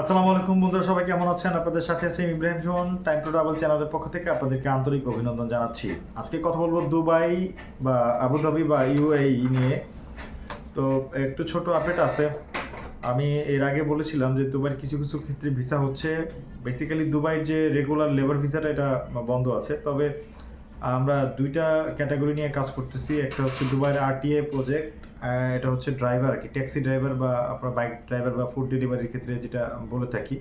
আসসালামু আলাইকুম বন্ধুরা, সবাই কেমন আছেন? আপনাদের সাথে আছি Ibrahim Sohan time to travel চ্যানেলের পক্ষ থেকে আপনাদেরকে আন্তরিক অভিনন্দন জানাচ্ছি। আজকে কথা বলব দুবাই বা আবুধাবি বা ইউএই নিয়ে। তো একটু ছোট আপডেট আছে। আমি এর আগে বলেছিলাম যে দুবাইয়ের কিছু কিছু ক্ষেত্রে ভিসা হচ্ছে। বেসিক্যালি দুবাইয়ের যে রেগুলার লেবার ভিসাটা, এটা বন্ধ আছে। তবে আমরা দুইটা ক্যাটাগরি নিয়ে কাজ করতেছি। একটা হচ্ছে দুবাইয়ের আরটিএ প্রজেক্ট এটা হচ্ছে ড্রাইভার আর কি ট্যাক্সি ড্রাইভার বা আপনার বাইক ড্রাইভার বা ফুড ডেলিভারির ক্ষেত্রে যেটা বলে থাকি।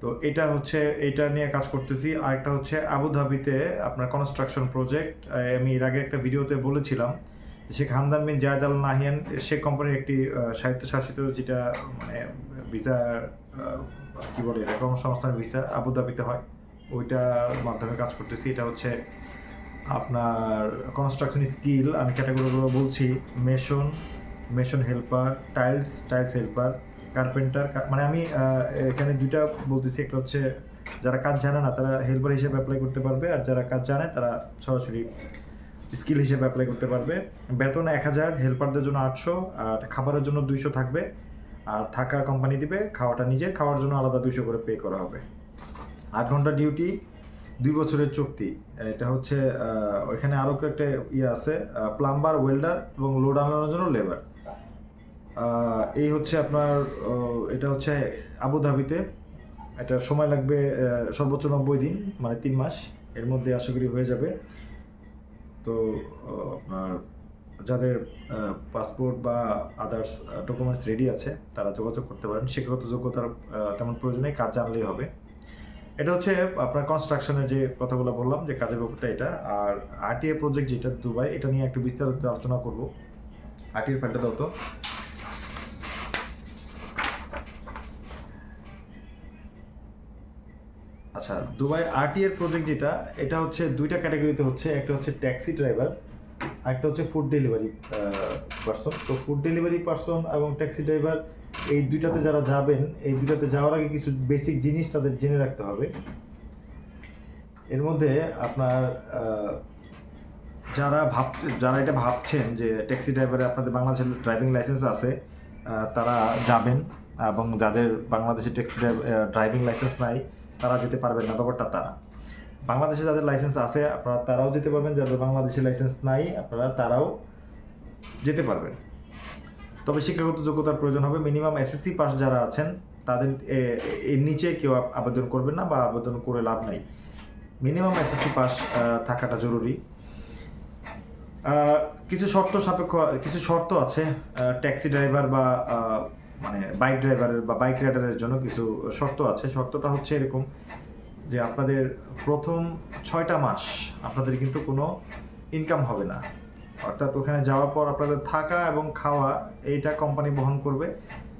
তো এটা হচ্ছে, এটা নিয়ে কাজ করতেছি। আরেকটা হচ্ছে আবুধাবিতে আপনার কনস্ট্রাকশন প্রজেক্ট আমি এর আগে একটা ভিডিওতে বলেছিলাম শেখ হামদান বিন জায়দ আল নাহিয়ান, সে কোম্পানির একটি স্বায়ত্তশাসিত যেটা মানে ভিসা কি বলে এটা? কর্মসংস্থান ভিসা আবুধাবিতে হয়। ওইটার মাধ্যমে কাজ করতেছি। এটা হচ্ছে আপনার কনস্ট্রাকশন স্কিল আমি ক্যাটাগরিগুলো বলছি mason mason helper tiles tiles helper carpenter মানে আমি এখানে দুইটা বলতেছি, একটা হচ্ছে যারা কাজ জানে না, তারা হেল্পার হিসেবে অ্যাপ্লাই করতে পারবে, আর যারা কাজ জানে, তারা সরাসরি স্কিল হিসেবে অ্যাপ্লাই করতে পারবে। বেতন এক হাজার হেল্পারদের জন্য আটশো, আর খাবারের জন্য দুইশো থাকবে, আর থাকা কোম্পানি দিবে, খাওয়াটা নিজে খাওয়ার জন্য আলাদা দুইশো করে পে করা হবে। আট ঘণ্টা ডিউটি দুই বছরের চুক্তি। এটা হচ্ছে ওইখানে আরও একটা ইয়ে আছে প্লাম্বার, ওয়েল্ডার এবং লোড আনানোর জন্য লেবার। এই হচ্ছে আপনার এটা হচ্ছে আবুধাবিতে। এটা সময় লাগবে সর্বোচ্চ নব্বই দিন মানে তিন মাস। এর মধ্যে আশা করি হয়ে যাবে। তো আপনার যাদের পাসপোর্ট বা আদার্স ডকুমেন্টস রেডি আছে, তারা যোগাযোগ করতে পারেন। শিক্ষাগত যোগ্যতার তেমন প্রয়োজনে কাজ জানলেই হবে। এটা হচ্ছে আপনার কনস্ট্রাকশনের যে কথাগুলো বললাম, যে কাজের ব্যাপারটা এটা। আর আরটিএ প্রজেক্ট যেটা দুবাই, এটা নিয়ে একটু বিস্তারিত আলোচনা করব। আরটিএর ফাইলটা দাও তো। আচ্ছা দুবাই আরটিএর প্রজেক্ট যেটা, এটা হচ্ছে দুইটা ক্যাটাগরিতে হচ্ছে। একটা হচ্ছে ট্যাক্সি ড্রাইভার একটা হচ্ছে ফুড ডেলিভারি পার্সন তো ফুড ডেলিভারি পার্সন এবং ট্যাক্সি ড্রাইভার এই দুইটাতে যারা যাবেন, এই দুইটাতে যাওয়ার আগে কিছু বেসিক জিনিস তাদের জেনে রাখতে হবে। এর মধ্যে আপনার যারা ভাব যারা এটা ভাবছেন যে ট্যাক্সি ড্রাইভারে আপনাদের বাংলাদেশের ড্রাইভিং লাইসেন্স আছে তারা যাবেন এবং যাদের বাংলাদেশে ট্যাক্সি ড্রাইভিং লাইসেন্স নাই, তারা যেতে পারবেন না, ব্যাপারটা তারা। বাংলাদেশে যাদের লাইসেন্স আছে, আপনারা তারাও যেতে পারবেন, যাদের বাংলাদেশে লাইসেন্স নাই, আপনারা তারাও যেতে পারবেন। তবে শিক্ষাগত যোগ্যতার প্রয়োজন হবে। মিনিমাম এসএসসি পাস যারা আছেন, তাদের এর নিচে কেউ আবেদন করবেন না বা আবেদন করে লাভ নাই। মিনিমাম এসএসসি পাস থাকাটা জরুরি। কিছু শর্ত সাপেক্ষ, কিছু শর্ত আছে ট্যাক্সি ড্রাইভার বা মানে বাইক ড্রাইভারের বা বাইক রাইডারের জন্য কিছু শর্ত আছে। শর্তটা হচ্ছে এরকম যে আপনাদের প্রথম ছয়টা মাস আপনাদের কিন্তু কোনো ইনকাম হবে না। অর্থাৎ ওখানে যাওয়ার পর আপনাদের থাকা এবং খাওয়া এইটা কোম্পানি বহন করবে।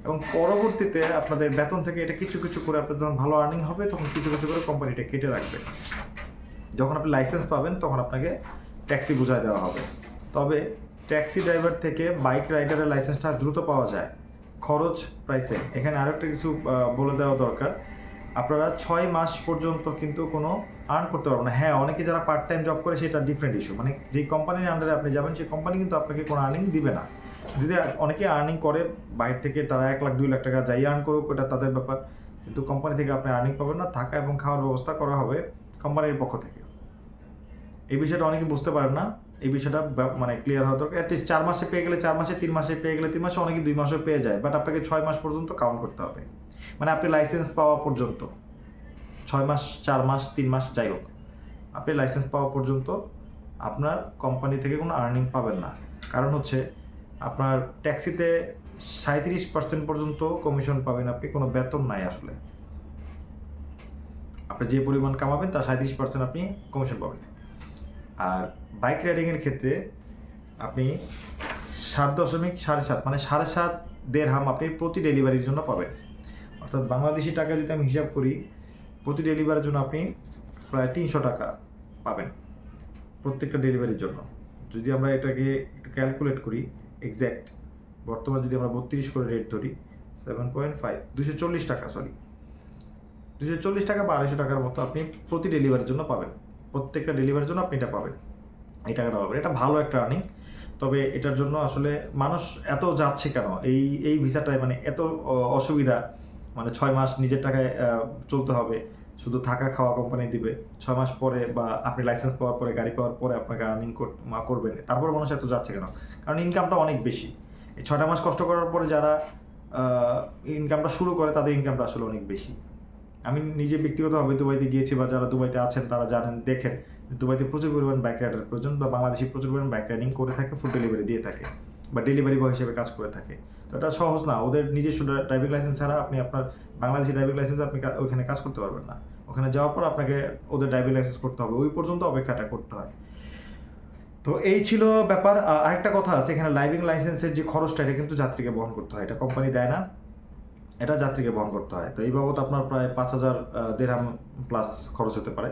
এবং পরবর্তীতে আপনাদের বেতন থেকে এটা কিছু কিছু করে আপনাদের যখন ভালো আর্নিং হবে, তখন কিছু কিছু করে কোম্পানিটা কেটে রাখবে। যখন আপনি লাইসেন্স পাবেন, তখন আপনাকে ট্যাক্সি বুঝায় দেওয়া হবে। তবে ট্যাক্সি ড্রাইভার থেকে বাইক রাইডারের লাইসেন্সটা দ্রুত পাওয়া যায়। খরচ প্রাইসে এখানে আরেকটা কিছু বলে দেওয়া দরকার। আপনারা ছয় মাস পর্যন্ত কিন্তু কোনো আর্ন করতে পারবেন না। হ্যাঁ অনেকে যারা পার্ট টাইম জব করে, সেটা ডিফারেন্ট ইস্যু মানে যেই কোম্পানির আন্ডারে আপনি যাবেন, সেই কোম্পানি কিন্তু আপনাকে কোনো আর্নিং দিবে না। যদি অনেকে আর্নিং করে, বাইরে থেকে তারা এক লাখ, দুই লাখ টাকা যাই আর্ন করুক, ওটা তাদের ব্যাপার। কিন্তু কোম্পানি থেকে আপনি আর্নিং পাবেন না, থাকা এবং খাওয়ার ব্যবস্থা করা হবে কোম্পানির পক্ষ থেকে। এই বিষয়টা অনেকে বুঝতে পারেন না। এই বিষয়টা মানে ক্লিয়ার হওয়া দরকার। অ্যাটলিস্ট চার মাসে পেয়ে গেলে চার মাসে, তিন মাসে পেয়ে গেলে তিন মাসে অনেকে দুই মাসেও পেয়ে যায়। বাট আপনাকে ছয় মাস পর্যন্ত কাউন্ট করতে হবে। মানে আপনি লাইসেন্স পাওয়া পর্যন্ত, ছয় মাস, চার মাস, তিন মাস, যাই হোক, আপনি লাইসেন্স পাওয়া পর্যন্ত আপনার কোম্পানি থেকে কোনো আর্নিং পাবেন না। কারণ হচ্ছে আপনার ট্যাক্সিতে সাঁত্রিশ পার্সেন্ট পর্যন্ত কমিশন পাবেন আপনি, কোনো বেতন নাই আসলে। আপনি যে পরিমাণ কামাবেন তার সাঁত্রিশ পার্সেন্ট আপনি কমিশন পাবেন। আর বাইক রাইডিংয়ের ক্ষেত্রে আপনি সাত দশমিক সাড়ে সাত মানে সাড়ে সাত দেড় হাম আপনি প্রতি ডেলিভারির জন্য পাবেন। অর্থাৎ বাংলাদেশি টাকা যদি আমি হিসাব করি, প্রতি ডেলিভারির জন্য আপনি প্রায় তিনশো টাকা পাবেন প্রত্যেকটা ডেলিভারির জন্য। যদি আমরা এটাকে একটু ক্যালকুলেট করি এক্স্যাক্ট বর্তমান যদি আমরা বত্রিশ করে রেট ধরি সেভেন পয়েন্ট ফাইভ দুশো চল্লিশ টাকা সরি দুশো চল্লিশ টাকা বা আড়াইশো টাকার মতো আপনি প্রতি ডেলিভারির জন্য পাবেন। প্রত্যেকটা ডেলিভারির জন্য আপনি এটা পাবেন। এই টাকাটা পাবেন। এটা ভালো একটা আর্নিং তবে এটার জন্য আসলে মানুষ এত যাচ্ছে কেন? এই এই ভিসাটায় মানে এত, অসুবিধা মানে ছয় মাস নিজের টাকায় চলতে হবে। শুধু থাকা খাওয়া কোম্পানি দিবে। ছয় মাস পরে বা আপনি লাইসেন্স পাওয়ার পরে, গাড়ি পাওয়ার পরে আপনাকে আর্নিং করবেন। তারপর মানুষ এত যাচ্ছে কেন? কারণ ইনকামটা অনেক বেশি। এই ছয়টা মাস কষ্ট করার পরে যারা ইনকামটা শুরু করে, তাদের ইনকামটা আসলে অনেক বেশি। আমি নিজে ব্যক্তিগতভাবে দুবাইতে গিয়েছি বা যারা দুবাইতে আছেন, তারা জানেন, দেখেন, দুবাইতে প্রচুর পরিমাণ বাইক রাইডার প্রয়োজন বা বাংলাদেশি প্রচুর পরিমাণ বাইক রাইডিং করে থাকে ফুড ডেলিভারি দিয়ে থাকে। বা ডেলিভারি বয় হিসেবে কাজ করে থাকে। তো এটা সহজ না, ওদের নিজস্ব ড্রাইভিং লাইসেন্স ছাড়া আপনি আপনার বাংলাদেশি ড্রাইভিং লাইসেন্স আপনি ওইখানে কাজ করতে পারবেন না। ওখানে যাওয়ার পর আপনাকে ওদের ড্রাইভিং লাইসেন্স করতে হবে, ওই পর্যন্ত অপেক্ষাটা করতে হয়। তো এই ছিল ব্যাপার। আরেকটা কথা আছে, এখানে ড্রাইভিং লাইসেন্সের যে খরচটা, এটা কিন্তু যাত্রীকে বহন করতে হয়, এটা কোম্পানি দেয় না। এটা যাত্রীকে বহন করতে হয়। তো এই বাবদ আপনার প্রায় পাঁচ হাজার দেড়হাম প্লাস খরচ হতে পারে।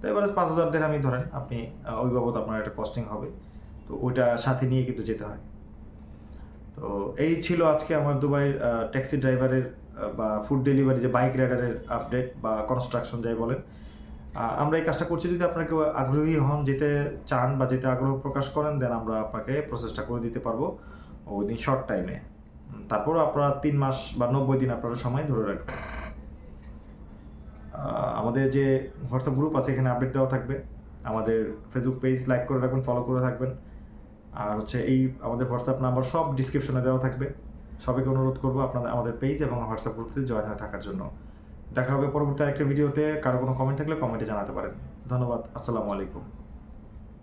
তো এবারে পাঁচ হাজার দেড়হামই ধরেন, আপনি ওই বাবদ আপনার একটা কস্টিং হবে। তো ওইটা সাথে নিয়ে কিন্তু যেতে হয়। তো এই ছিল আজকে আমার দুবাই ট্যাক্সি ড্রাইভারের বা ফুড ডেলিভারি যে বাইক রাইডারের আপডেট বা কনস্ট্রাকশন যাই বলেন। আমরা এই কাজটা করছি যদি আপনার কেউ আগ্রহী হন, যেতে চান বা যেতে আগ্রহ প্রকাশ করেন দেন আমরা আপনাকে প্রসেসটা করে দিতে পারব উইদিন শর্ট টাইমে তারপরও আপনারা তিন মাস বা নব্বই দিন আপনারা সময় ধরে রাখবেন। আমাদের যে হোয়াটসঅ্যাপ গ্রুপ আছে, এখানে আপডেট দেওয়া থাকবে। আমাদের ফেসবুক পেজ লাইক করে রাখবেন ফলো করে থাকবেন। আর হচ্ছে এই আমাদের হোয়াটসঅ্যাপ নাম্বার সব ডিসক্রিপশনে দেওয়া থাকবে। সবাইকে অনুরোধ করব আপনাদের, আমাদের পেজ এবং হোয়াটসঅ্যাপ গ্রুপে জয়েন হয়ে থাকার জন্য। দেখা হবে পরবর্তী আরেকটা ভিডিওতে কারও কোনো কমেন্ট থাকলে কমেন্টে জানাতে পারেন। ধন্যবাদ। আসসালামু আলাইকুম।